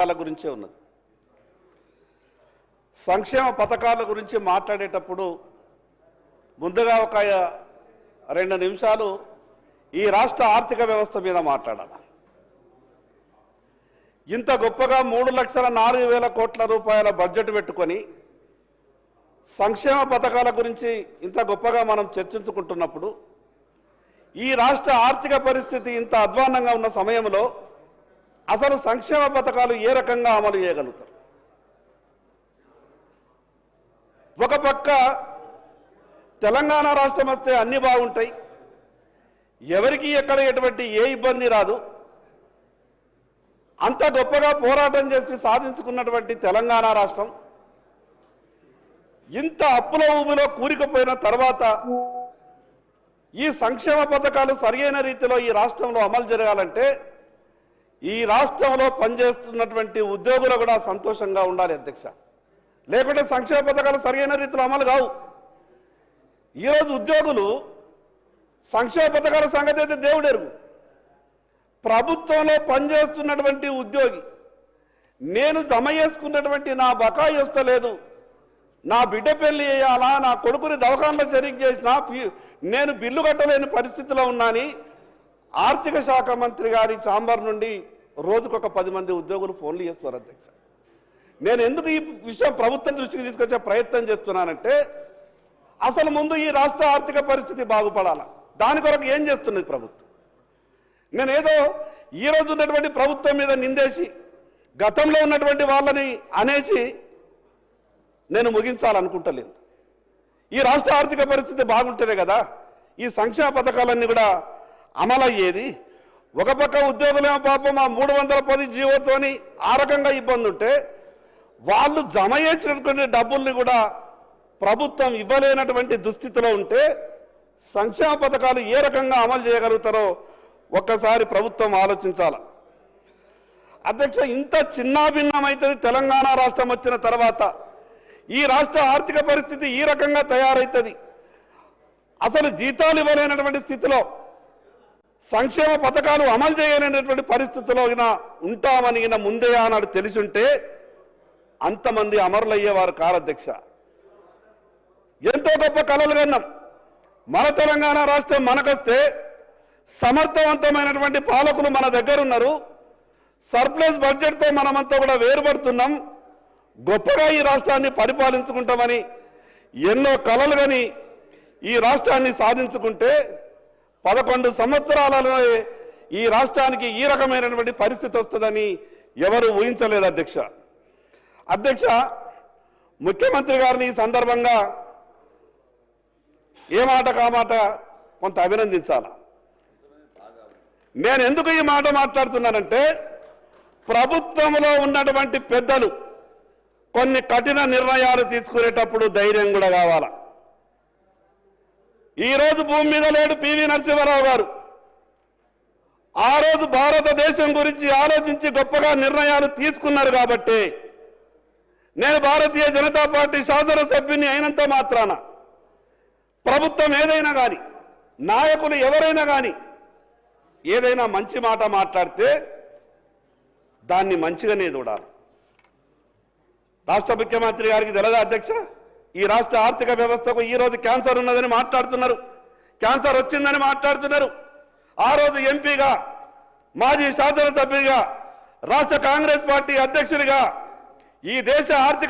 పథకాల గురించే ఉన్నది. సంక్షేమ పథకాల గురించి మాట్లాడేటప్పుడు ముందుగా ఒక రెండు నిమిషాలు ఈ రాష్ట్ర ఆర్థిక వ్యవస్థ మీద మాట్లాడాలి. ఇంత గొప్పగా మూడు లక్షల నాలుగు వేల కోట్ల రూపాయల బడ్జెట్ పెట్టుకొని సంక్షేమ పథకాల గురించి ఇంత గొప్పగా మనం చర్చించుకుంటున్నప్పుడు ఈ రాష్ట్ర ఆర్థిక పరిస్థితి ఇంత అధ్వాన్నంగా ఉన్న సమయంలో అసలు సంక్షేమ పథకాలు ఏ రకంగా అమలు చేయగలుగుతారు? ఒక పక్క తెలంగాణ రాష్ట్రం వస్తే అన్ని బాగుంటాయి. ఎవరికి ఎక్కడ ఎటువంటి ఏ ఇబ్బంది రాదు. అంత గొప్పగా పోరాటం చేసి సాధించుకున్నటువంటి తెలంగాణ రాష్ట్రం ఇంత అప్పుల ఊబిలో కూరికపోయిన తర్వాత ఈ సంక్షేమ పథకాలు సరియైన రీతిలో ఈ రాష్ట్రంలో అమలు జరగాలంటే ఈ రాష్ట్రంలో పనిచేస్తున్నటువంటి ఉద్యోగులు కూడా సంతోషంగా ఉండాలి అధ్యక్ష. లేకుంటే సంక్షేమ పథకాలు సరియైన రీతిలో అమలు కావు. ఈరోజు ఉద్యోగులు సంక్షేమ పథకాల సంగతి అయితే దేవుడెరుగు. ప్రభుత్వంలో పనిచేస్తున్నటువంటి ఉద్యోగి నేను జమ చేసుకున్నటువంటి నా బకాయి వస్తలేదు నా బిడ్డ పెళ్ళి చేయాలా నా కొడుకుని దవాఖానలో సరిగ్గా చేసినా నేను బిల్లు కట్టలేని పరిస్థితిలో ఉన్నాని ఆర్థిక శాఖ మంత్రి గారి చాంబర్ నుండి రోజుకొక పది మంది ఉద్యోగులు ఫోన్లు చేస్తున్నారు అధ్యక్ష. నేను ఎందుకు ఈ విషయం ప్రభుత్వం దృష్టికి తీసుకొచ్చే ప్రయత్నం చేస్తున్నానంటే అసలు ముందు ఈ రాష్ట్ర ఆర్థిక పరిస్థితి బాగుపడాల? దాని కొరకు ఏం చేస్తున్నది ప్రభుత్వం? నేను ఏదో ఈ రోజు ఉన్నటువంటి ప్రభుత్వం మీద నిందేసి గతంలో ఉన్నటువంటి వాళ్ళని అనేసి నేను ముగించాలనుకుంటలేను ఈ రాష్ట్ర ఆర్థిక పరిస్థితి బాగుంటేనే కదా ఈ సంక్షేమ పథకాలన్నీ కూడా అమలయ్యేది. ఒక పక్క ఉద్యోగులేమో పాపం ఆ మూడు వందల పది జీవోతోని ఆ రకంగా ఇబ్బంది ఉంటే వాళ్ళు జమ చేసినటువంటి డబ్బుల్ని కూడా ప్రభుత్వం ఇవ్వలేనటువంటి దుస్థితిలో ఉంటే సంక్షేమ పథకాలు ఏ రకంగా అమలు చేయగలుగుతారో ఒక్కసారి ప్రభుత్వం ఆలోచించాల. అధ్యక్ష ఇంత చిన్నాభిన్నమైతుంది తెలంగాణ రాష్ట్రం వచ్చిన తర్వాత ఈ రాష్ట్ర ఆర్థిక పరిస్థితి ఈ రకంగా తయారవుతుంది అసలు జీతాలు ఇవ్వలేనటువంటి స్థితిలో సంక్షేమ పథకాలు అమలు చేయలేనటువంటి పరిస్థితిలో ఉంటామని ముందే ఆనాడు తెలిసుంటే అంతమంది అమరులయ్యేవారు కారధ్యక్ష. ఎంతో గొప్ప కళలు కన్నాం మన తెలంగాణ రాష్ట్రం మనకొస్తే సమర్థవంతమైనటువంటి పాలకులు మన దగ్గర ఉన్నారు సర్ప్లస్ బడ్జెట్తో మనమంతా కూడా వేరుపడుతున్నాం. గొప్పగా ఈ రాష్ట్రాన్ని పరిపాలించుకుంటామని ఎన్నో కళలు కానీ ఈ రాష్ట్రాన్ని సాధించుకుంటే పదకొండు సంవత్సరాలలో ఈ రాష్ట్రానికి ఈ రకమైనటువంటి పరిస్థితి వస్తుందని ఎవరు ఊహించలేదు అధ్యక్ష. అధ్యక్ష ముఖ్యమంత్రి గారిని ఈ సందర్భంగా ఏ మాట కామాట కొంత అభినందించాల. నేను ఎందుకు ఈ మాట మాట్లాడుతున్నానంటే ప్రభుత్వంలో ఉన్నటువంటి పెద్దలు కొన్ని కఠిన నిర్ణయాలు తీసుకునేటప్పుడు ధైర్యం కూడా కావాల. ఈ రోజు భూమి మీద లేడు పివి నరసింహారావు గారు. ఆ రోజు భారతదేశం గురించి ఆలోచించి గొప్పగా నిర్ణయాలు తీసుకున్నారు కాబట్టి నేను భారతీయ జనతా పార్టీ శాసనసభ్యుని అయినంత మాత్రాన ప్రభుత్వం ఏదైనా కానీ నాయకులు ఎవరైనా కానీ ఏదైనా మంచి మాట మాట్లాడితే దాన్ని మంచిగానే చూడాలి. రాష్ట్ర ముఖ్యమంత్రి గారికి తెలదా అధ్యక్ష? ఈ రాష్ట్ర ఆర్థిక వ్యవస్థకు ఈ రోజు క్యాన్సర్ ఉన్నదని మాట్లాడుతున్నారు. క్యాన్సర్ వచ్చిందని మాట్లాడుతున్నారు. ఆ రోజు ఎంపీగా మాజీ శాసనసభ్యుడిగా రాష్ట్ర కాంగ్రెస్ పార్టీ అధ్యక్షుడిగా ఈ దేశ ఆర్థిక